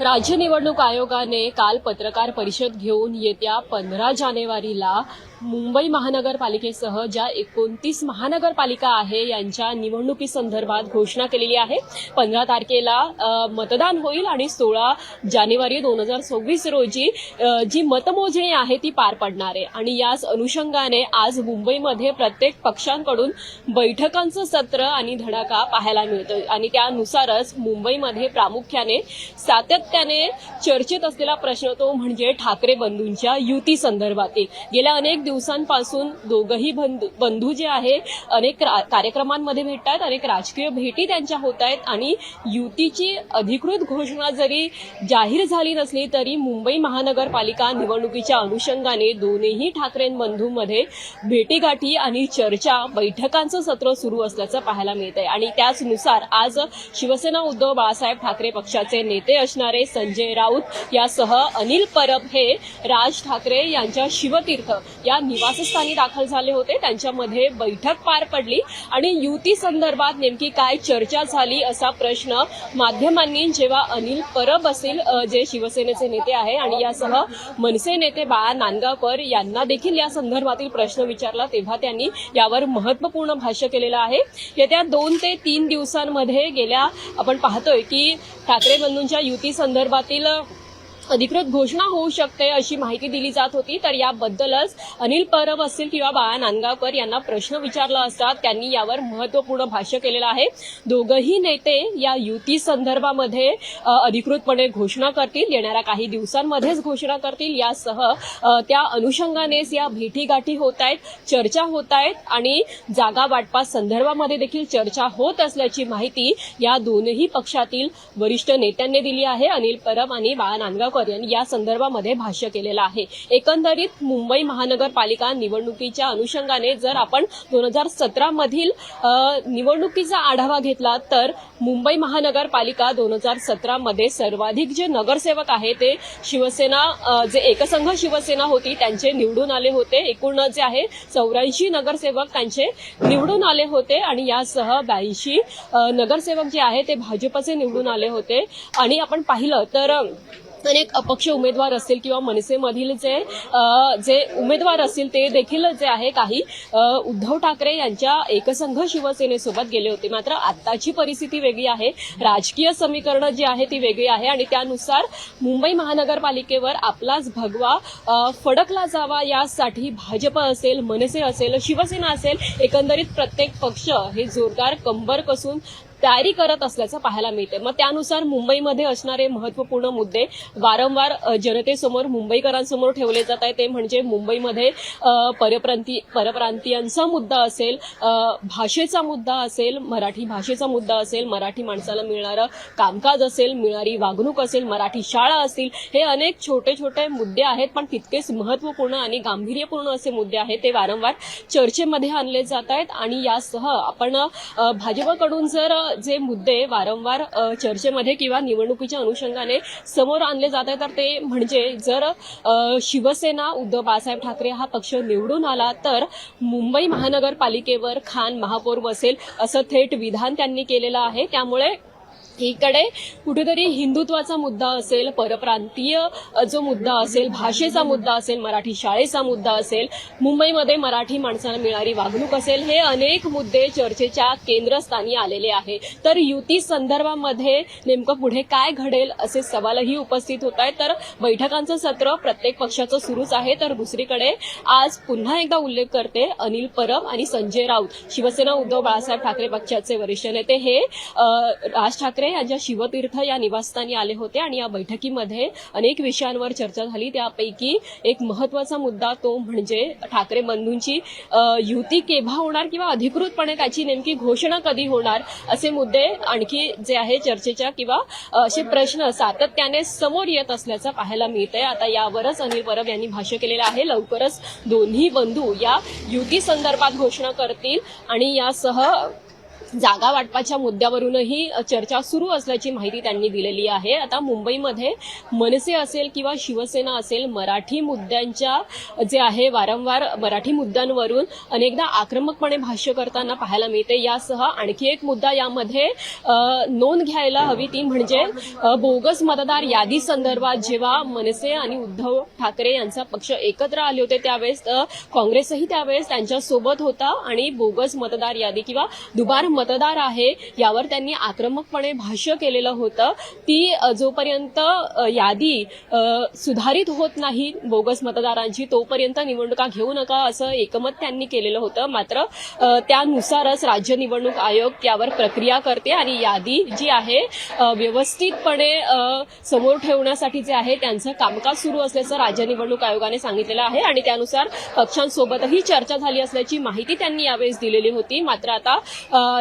राज्य निवडणूक आयोगाने काल पत्रकार परिषद घेऊन येत्या पंधरा जानेवारीला मुंबई महानगरपालिकेसह ज्या एकोणतीस महानगरपालिका आहे यांच्या निवडणुकीसंदर्भात घोषणा केलेली आहे. पंधरा तारखेला मतदान होईल आणि सोळा जानेवारी दोन हजार सव्वीस रोजी जी मतमोजणी आहे ती पार पडणार आहे. आणि याच अनुषंगाने आज मुंबईमध्ये प्रत्येक पक्षांकडून बैठकांचं सत्र आणि धडाका पाहायला मिळतो आणि त्यानुसारच मुंबईमध्ये प्रामुख्याने सातत्याने चर्चेत असलेला प्रश्न तो म्हणजे ठाकरे बंधूंच्या युती संदर्भातील. गेल्या अनेक दिवसांपासून दोघही बंधू बंधू जे आहे अनेक कार्यक्रमांमध्ये भेटत आहेत अनेक राजकीय भेटी त्यांच्या होत आहेत आणि युतीची अधिकृत घोषणा जरी जाहीर झाली नसली तरी मुंबई महानगरपालिका निवडणुकीच्या अनुषंगाने दोन्ही ठाकरे बंधूंमध्ये भेटीगाठी आणि चर्चा बैठकांचं सत्र सुरू असल्याचं पाहायला मिळत आहे आणि त्याचनुसार आज शिवसेना उद्धव बाळासाहेब ठाकरे पक्षाचे नेते असणारे संजय राऊत यासह अनिल परब हे राज ठाकरे यांच्या शिवतीर्थ या निवासस्थानी दाखल झाले होते. त्यांच्यामध्ये बैठक पार पडली आणि युती संदर्भात नेमकी काय चर्चा झाली असा प्रश्न माध्यमांनी जेव्हा अनिल परब असेल जे शिवसेनेचे नेते आहे आणि यासह मनसे नेते बाळा नांदगावकर यांना देखील या संदर्भातील प्रश्न विचारला तेव्हा त्यांनी यावर महत्त्वपूर्ण भाष्य केलेलं आहे. येत्या दोन ते तीन दिवसांमध्ये गेल्या आपण पाहतोय की ठाकरे बंधूंच्या युती संदर्भातील अधिकृत घोषणा होऊ शकते अशी माहिती दिली जात होती. तर याबद्दलच अनिल परब असतील किंवा बाळा नांदगावकर यांना प्रश्न विचारला असता त्यांनी यावर महत्त्वपूर्ण भाष्य केलेलं आहे. दोघही नेते या युती संदर्भामध्ये अधिकृतपणे घोषणा करतील. येणाऱ्या काही दिवसांमध्येच घोषणा करतील. यासह त्या अनुषंगानेच या भेटीगाठी होत आहेत चर्चा होत आहेत आणि जागा वाटपा संदर्भामध्ये देखील चर्चा होत असल्याची माहिती या दोनही पक्षातील वरिष्ठ नेत्यांनी दिली आहे. अनिल परब आणि बाळा नांदगावकर यांनी या संदर्भामध्ये भाष्य केलेलं आहे. एकंदरीत मुंबई महानगरपालिका निवडणुकीच्या अनुषंगाने जर आपण दोन हजार सतरा मधील निवडणुकीचा आढावा घेतला तर मुंबई महानगरपालिका दोन हजार सतरामध्ये सर्वाधिक जे नगरसेवक आहे ते शिवसेना जे एकसंघ शिवसेना होती त्यांचे निवडून आले होते. एकूण जे आहे चौऱ्याऐंशी नगरसेवक त्यांचे निवडून आले होते आणि यासह ब्याऐंशी नगरसेवक जे आहे ते भाजपचे निवडून आले होते. आणि आपण पाहिलं तर अनेक अपक्ष उमेदवार असतील किंवा मनसेमधील जे जे उमेदवार असतील ते देखील जे आहे काही उद्धव ठाकरे यांच्या एकसंघ शिवसेनेसोबत गेले होते. मात्र आत्ताची परिस्थिती वेगळी आहे. राजकीय समीकरणं जी आहे ती वेगळी आहे आणि त्यानुसार मुंबई महानगरपालिकेवर आपलाच भगवा फडकला जावा यासाठी भाजप असेल मनसे असेल शिवसेना असेल एकंदरीत प्रत्येक पक्ष हे जोरदार कंबर कसून तयारी करत असल्याचं पाहायला मिळते मग त्यानुसार मुंबईमध्ये असणारे महत्त्वपूर्ण मुद्दे वारंवार जनतेसमोर मुंबईकरांसमोर ठेवले जात आहे ते म्हणजे मुंबईमध्ये परप्रांती परप्रांतीयांचा मुद्दा असेल भाषेचा मुद्दा असेल मराठी भाषेचा मुद्दा असेल मराठी माणसाला मिळणारं कामकाज असेल मिळणारी वागणूक असेल मराठी शाळा असतील हे अनेक छोटे छोटे मुद्दे आहेत पण तितकेच महत्त्वपूर्ण आणि गांभीर्यपूर्ण असे मुद्दे आहेत ते वारंवार चर्चेमध्ये आणले जात आहेत. आणि यासह आपण भाजपकडून जर जे मुद्दे वारंवार चर्चेमध्ये किंवा निवडणुकीच्या अनुषंगाने समोर आणले जात आहेत तर ते म्हणजे जर शिवसेना उद्धव बाळासाहेब ठाकरे हा पक्ष निवडून आला तर मुंबई महानगरपालिकेवर खान महापौर बसेल असं थेट विधान त्यांनी केलेलं आहे. त्यामुळे एकीकडे कुठेतरी हिंदुत्वाचा मुद्दा असेल परप्रांतीय जो मुद्दा असेल भाषेचा मुद्दा असेल मराठी शाळेचा मुद्दा असेल मुंबईमध्ये मराठी माणसाला मिळणारी वागणूक असेल हे अनेक मुद्दे चर्चेच्या केंद्रस्थानी आलेले आहे. तर युती संदर्भामध्ये नेमकं पुढे काय घडेल असे सवालही उपस्थित होत आहेत. तर बैठकांचं सत्र प्रत्येक पक्षाचं सुरूच आहे. तर दुसरीकडे आज पुन्हा एकदा उल्लेख करते अनिल परब आणि संजय राऊत. शिवसेना उद्धव बाळासाहेब ठाकरे पक्षाचे वरिष्ठ नेते हे राज ठाकरे ज्या शिवतीर्थ या निवासस्थानी आले होते आणि या बैठकीमध्ये अनेक विषयांवर चर्चा झाली. त्यापैकी एक महत्त्वाचा मुद्दा तो म्हणजे ठाकरे बंधूंची युती केव्हा होणार किंवा अधिकृतपणे त्याची नेमकी घोषणा कधी होणार असे मुद्दे आणखी जे आहे चर्चेच्या किंवा असे प्रश्न सातत्याने समोर येत असल्याचं पाहायला मिळतंय. आता यावरच अनिल परब यांनी भाष्य केलेलं आहे. लवकरच दोन्ही बंधू या युती संदर्भात घोषणा करतील आणि यासह जागा वाटपाच्या मुद्द्यावरूनही चर्चा सुरू असल्याची माहिती त्यांनी दिलेली आहे. आता मुंबईमध्ये मनसे असेल किंवा शिवसेना असेल मराठी मुद्द्यांच्या जे आहे वारंवार मराठी मुद्द्यांवरून अनेकदा आक्रमकपणे भाष्य करताना पाहायला मिळते. यासह आणखी एक मुद्दा यामध्ये नोंद घ्यायला हवी ती म्हणजे बोगस मतदार यादी संदर्भात जेव्हा मनसे आणि उद्धव ठाकरे यांचा पक्ष एकत्र आले होते त्यावेळेस काँग्रेसही त्यावेळेस त्यांच्यासोबत होता आणि बोगस मतदार यादी किंवा दुबार मतदार आहे यावर त्यांनी आक्रमकपणे भाष्य केलेलं होतं. ती जोपर्यंत यादी सुधारित होत नाही बोगस मतदारांची तोपर्यंत निवडणुका घेऊ नका असं एकमत त्यांनी केलेलं होतं. मात्र त्यानुसारच राज्य निवडणूक आयोग त्यावर प्रक्रिया करते आणि यादी जी आहे व्यवस्थितपणे समोर ठेवण्यासाठी जे आहे त्यांचं कामकाज सुरू असल्याचं राज्य निवडणूक आयोगाने सांगितलेलं आहे आणि त्यानुसार पक्षांसोबतही चर्चा झाली असल्याची माहिती त्यांनी यावेळेस दिलेली होती. मात्र आता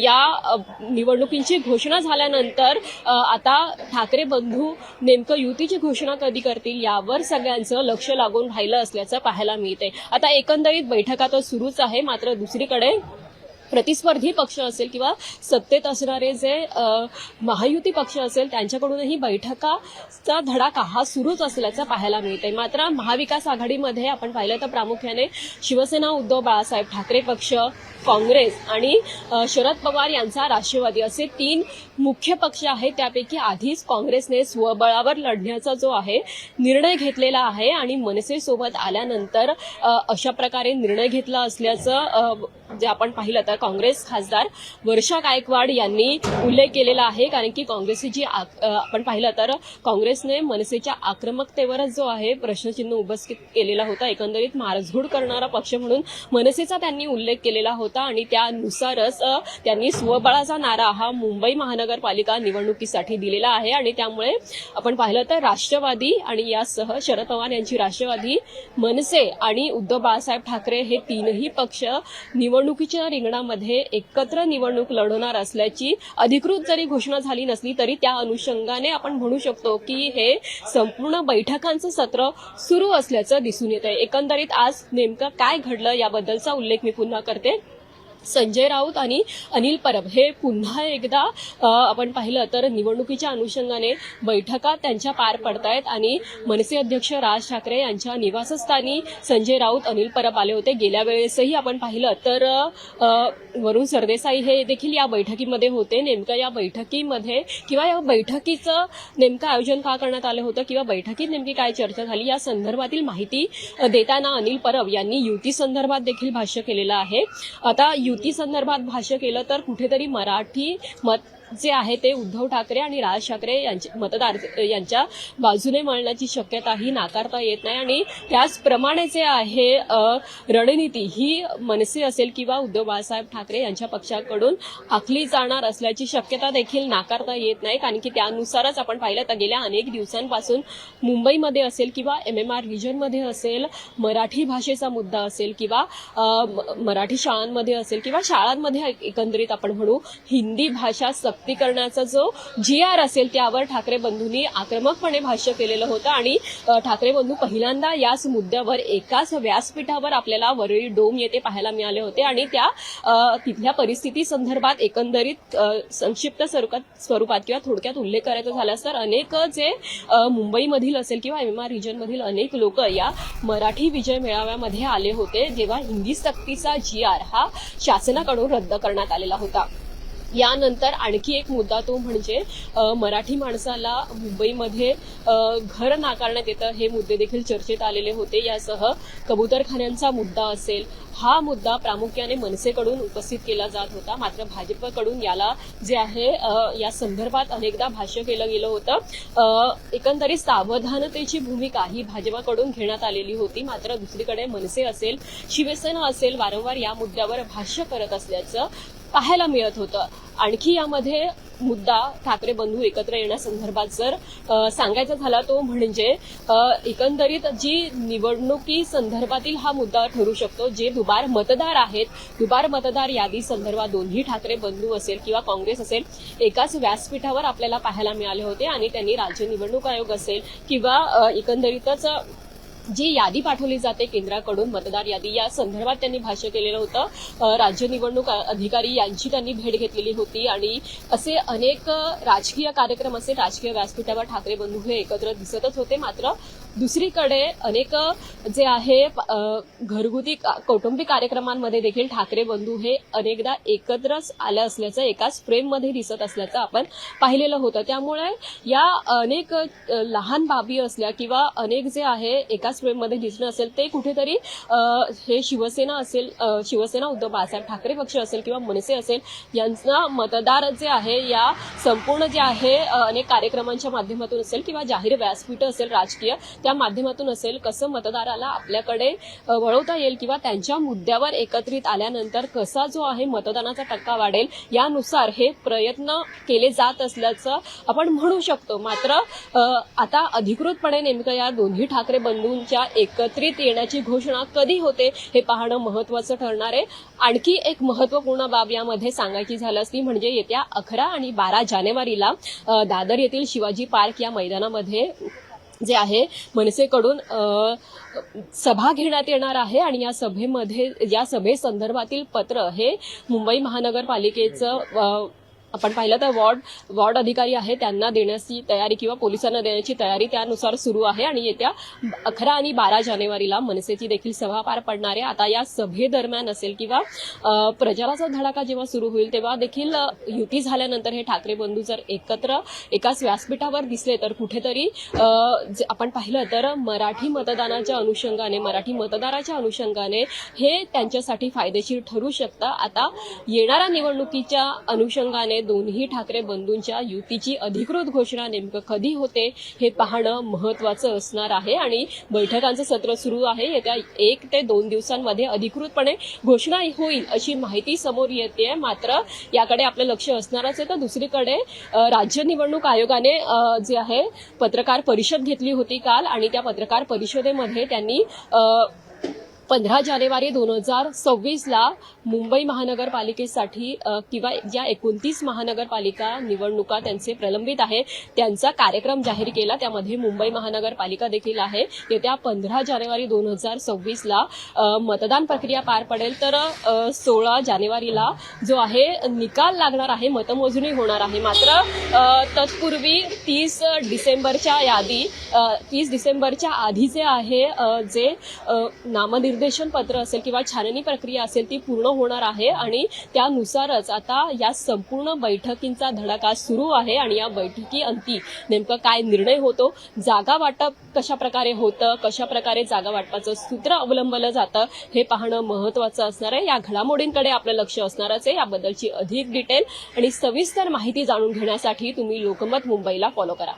या निवडणुकींची घोषणा झाल्यानंतर आता ठाकरे बंधू नेमकं युतीची घोषणा कधी करतील यावर सगळ्यांचं लक्ष लागून राहिलं असल्याचं पाहायला मिळते आता एकंदरीत बैठका तर सुरूच आहे मात्र दुसरीकडे प्रतिस्पर्धी पक्ष असेल किंवा सत्तेत असणारे जे महायुती पक्ष असेल त्यांच्याकडूनही बैठकाचा धडाका हा सुरूच असल्याचं पाहायला मिळते मात्र महाविकास आघाडीमध्ये आपण पाहिलं तर प्रामुख्याने शिवसेना उद्धव बाळासाहेब ठाकरे पक्ष काँग्रेस आणि शरद पवार यांचा राष्ट्रवादी असे तीन मुख्य पक्ष आहेत. त्यापैकी आधीच काँग्रेसने स्वबळावर लढण्याचा जो आहे निर्णय घेतलेला आहे आणि मनसेसोबत आल्यानंतर अशा प्रकारे निर्णय घेतला असल्याचं जे आपण पाहिलं तर काँग्रेस खासदार वर्षा गायकवाड यांनी उल्लेख केलेला आहे. कारण की काँग्रेसची जी आक- आपण पाहिलं तर काँग्रेसने मनसेच्या आक्रमकतेवरच जो आहे प्रश्नचिन्ह उपस्थित केलेला होता. एकंदरीत मारझोड करणारा पक्ष म्हणून मनसेचा त्यांनी उल्लेख केलेला होता आणि त्यानुसारच त्यांनी स्वबळाचा नारा हा मुंबई महानगरपालिका निवडणुकीसाठी दिलेला आहे. आणि त्यामुळे आपण पाहिलं तर राष्ट्रवादी आणि यासह शरद पवार यांची राष्ट्रवादी मनसे आणि उद्धव बाळासाहेब ठाकरे हे तीनही पक्ष निवडणुकीच्या रिंगणामध्ये एकत्र निवडणूक लढवणार असल्याची अधिकृत जरी घोषणा झाली नसली तरी त्या अनुषंगाने आपण म्हणू शकतो की हे संपूर्ण बैठकांचं सत्र सुरू असल्याचं दिसून येत आहे एकंदरीत आज नेमकं काय घडलं याबद्दलचा उल्लेख मी पुन्हा करते. संजय राऊत आणि अनिल परब हे पुन्हा एकदा आपण पाहिलं तर निवडणुकीच्या अनुषंगाने बैठका त्यांच्या पार पडतायत आणि मनसे अध्यक्ष राज ठाकरे यांच्या निवासस्थानी संजय राऊत अनिल परब आले होते. गेल्या वेळेसही आपण पाहिलं तर वरुण सरदेसाई हे देखील या बैठकीमध्ये होते. नेमकं या बैठकीमध्ये किंवा या बैठकीचं नेमकं आयोजन का करण्यात आलं होतं किंवा बैठकीत नेमकी काय चर्चा झाली या संदर्भातील माहिती देताना अनिल परब यांनी युती संदर्भात देखील भाष्य केलेलं आहे. आता युती संदर्भात भाष्य केलं तर कुठेतरी मराठी मत जे आहे ते उद्धव ठाकरे आणि राज ठाकरे यांचे मतदार यांच्या बाजूने मांडण्याची शक्यता ही नाकारता येत नाही. आणि त्याचप्रमाणे जे आहे रणनीती ही मनसे असेल किंवा उद्धव बाळासाहेब ठाकरे यांच्या पक्षाकडून आखली जाणार असल्याची शक्यता देखील नाकारता येत नाही. कारण की त्यानुसारच आपण पाहिलं तर गेल्या अनेक दिवसांपासून मुंबईमध्ये असेल किंवा एम एम आर रिजनमध्ये असेल मराठी भाषेचा मुद्दा असेल किंवा म- मराठी शाळांमध्ये असेल किंवा शाळांमध्ये एकंदरीत आपण म्हणू हिंदी भाषा सक प्राप्तीकरणाचा जो जी आर असेल त्यावर ठाकरे बंधूंनी आक्रमकपणे भाष्य केलेलं होतं आणि ठाकरे बंधू पहिल्यांदा याच मुद्द्यावर एकाच व्यासपीठावर आपल्याला वरळी डोम येथे पाहायला मिळाले होते आणि त्या तिथल्या परिस्थिती संदर्भात एकंदरीत संक्षिप्त स्वरूपात स्वरूपात किंवा थोडक्यात उल्लेख करायचा झाल्यास तर अनेक जे मुंबईमधील असेल किंवा एम आर रिजनमधील अनेक लोक या मराठी विजय मेळाव्यामध्ये आले होते जेव्हा हिंदी सक्तीचा जी आर हा शासनाकडून रद्द करण्यात आलेला होता. यानंतर आणखी एक मुद्दा तो म्हणजे मराठी माणसाला मुंबईमध्ये घर नाकारण्यात येतं हे मुद्दे देखील चर्चेत आलेले होते. यासह कबुतरखान्यांचा मुद्दा असेल हा मुद्दा प्रामुख्याने मनसेकडून उपस्थित केला जात होता. मात्र भाजपकडून याला जे आहे या संदर्भात अनेकदा भाष्य केलं गेलं होतं. एकंदरीत सावधानतेची भूमिका ही भाजपाकडून घेण्यात आलेली होती. मात्र दुसरीकडे मनसे असेल शिवसेना असेल वारंवार या मुद्द्यावर भाष्य करत असल्याचं पाहायला मिळत होतं. आणखी यामध्ये मुद्दा ठाकरे बंधू एकत्र येण्यासंदर्भात जर सांगायचा झाला तो म्हणजे एकंदरीत जी निवडणुकी संदर्भातील हा मुद्दा ठरू शकतो जे दुबार मतदार आहेत दुबार मतदार यादी संदर्भात दोन्ही ठाकरे बंधू असेल किंवा काँग्रेस असेल एकाच व्यासपीठावर आपल्याला पाहायला मिळाले होते आणि त्यांनी राज्य निवडणूक आयोग असेल किंवा एकंदरीतच जी यादी पाठवली जाते केंद्राकडून मतदार यादी या संदर्भात त्यांनी भाष्य केलेलं होतं. राज्य निवडणूक अधिकारी यांची त्यांनी भेट घेतलेली होती आणि असे अनेक राजकीय कार्यक्रम असे राजकीय व्यासपीठावर ठाकरे बंधू हे एकत्र दिसतच होते. मात्र दुसरीकडे अनेक जे आहे घरगुती का- कौटुंबिक कार्यक्रमांमध्ये देखील ठाकरे बंधू हे अनेकदा एकत्रच आलं असल्याचं एकाच फ्रेममध्ये दिसत असल्याचं आपण पाहिलेलं होतं. त्यामुळे या अनेक लहान बाबी असल्या किंवा अनेक जे आहे एकाच फ्रेममध्ये दिसणं असेल ते कुठेतरी हे शिवसेना असेल शिवसेना उद्धव बाळासाहेब ठाकरे पक्ष असेल किंवा मनसे असेल यांचा मतदार जे आहे या संपूर्ण जे आहे अनेक कार्यक्रमांच्या माध्यमातून असेल किंवा जाहीर व्यासपीठ असेल राजकीय त्या माध्यमातून असेल कसं मतदाराला आपल्याकडे वळवता येईल किंवा त्यांच्या मुद्द्यावर एकत्रित आल्यानंतर कसा जो आहे मतदानाचा टक्का वाढेल यानुसार हे प्रयत्न केले जात असल्याचं आपण म्हणू शकतो. मात्र आता अधिकृतपणे नेमकं या दोन्ही ठाकरे बंधूंच्या एकत्रित येण्याची घोषणा कधी होते हे पाहणं महत्वाचं ठरणार आहे. आणखी एक महत्त्वपूर्ण बाब यामध्ये सांगायची झाल्यास ती म्हणजे येत्या अकरा आणि बारा जानेवारीला दादर येथील शिवाजी पार्क या मैदानामध्ये जे आहे मनसेकडून सभा घेण्यात येणार आहे आणि या सभेमध्ये या सभेसंदर्भातील पत्र हे मुंबई महानगरपालिकेचं आपण पाहिलं तर वॉर्ड वॉर्ड अधिकारी आहे त्यांना देण्याची तयारी किंवा पोलिसांना देण्याची तयारी त्यानुसार सुरू आहे आणि येत्या अकरा आणि बारा जानेवारीला मनसेची देखील सभा पार पडणार आहे. आता या सभेदरम्यान असेल किंवा प्रचाराचा धडाका जेव्हा सुरू होईल तेव्हा देखील युती झाल्यानंतर हे ठाकरे बंधू जर एकत्र एकाच व्यासपीठावर दिसले तर कुठेतरी आपण पाहिलं तर मराठी मतदानाच्या अनुषंगाने मराठी मतदाराच्या अनुषंगाने हे त्यांच्यासाठी फायदेशीर ठरू शकतं. आता येणाऱ्या निवडणुकीच्या अनुषंगाने दोन्ही ठाकरे बंधूंच्या युतीची अधिकृत घोषणा नेमकं कधी होते हे पाहणं महत्वाचं असणार आहे. आणि बैठकांचं सत्र सुरू आहे. येत्या एक ते दोन दिवसांमध्ये अधिकृतपणे घोषणा होईल अशी माहिती समोर येते. मात्र याकडे आपलं लक्ष असणारच आहे. तर दुसरीकडे राज्य निवडणूक आयोगाने जे आहे पत्रकार परिषद घेतली होती काल. आणि त्या पत्रकार परिषदेमध्ये त्यांनी पंधरा जानेवारी दोन हजार सव्वीसला मुंबई महानगरपालिकेसाठी किंवा ज्या एकोणतीस महानगरपालिका निवडणुका त्यांचे प्रलंबित आहे त्यांचा कार्यक्रम जाहीर केला. त्यामध्ये मुंबई महानगरपालिका देखील आहे. येत्या पंधरा जानेवारी दोन हजार सव्वीसला मतदान प्रक्रिया पार पडेल. तर सोळा जानेवारीला जो आहे निकाल लागणार आहे मतमोजणी होणार आहे. मात्र तत्पूर्वी तीस डिसेंबरच्या यादी तीस डिसेंबरच्या आधी जे आहे जे नामनिर्देश नामनिर्देशन पत्र असेल किंवा छाननी प्रक्रिया असेल ती पूर्ण होणार आहे आणि त्यानुसारच आता या संपूर्ण बैठकींचा धडाका सुरू आहे आणि या बैठकी अंती नेमकं काय निर्णय होतो जागा वाटप कशा प्रकारे होतं कशा प्रकारे जागा वाटपाचं सूत्र अवलंबलं जातं हे पाहणं महत्वाचं असणार आहे. या घडामोडींकडे आपलं लक्ष असणारच आहे. याबद्दलची अधिक डिटेल आणि सविस्तर माहिती जाणून घेण्यासाठी तुम्ही लोकमत मुंबईला फॉलो करा.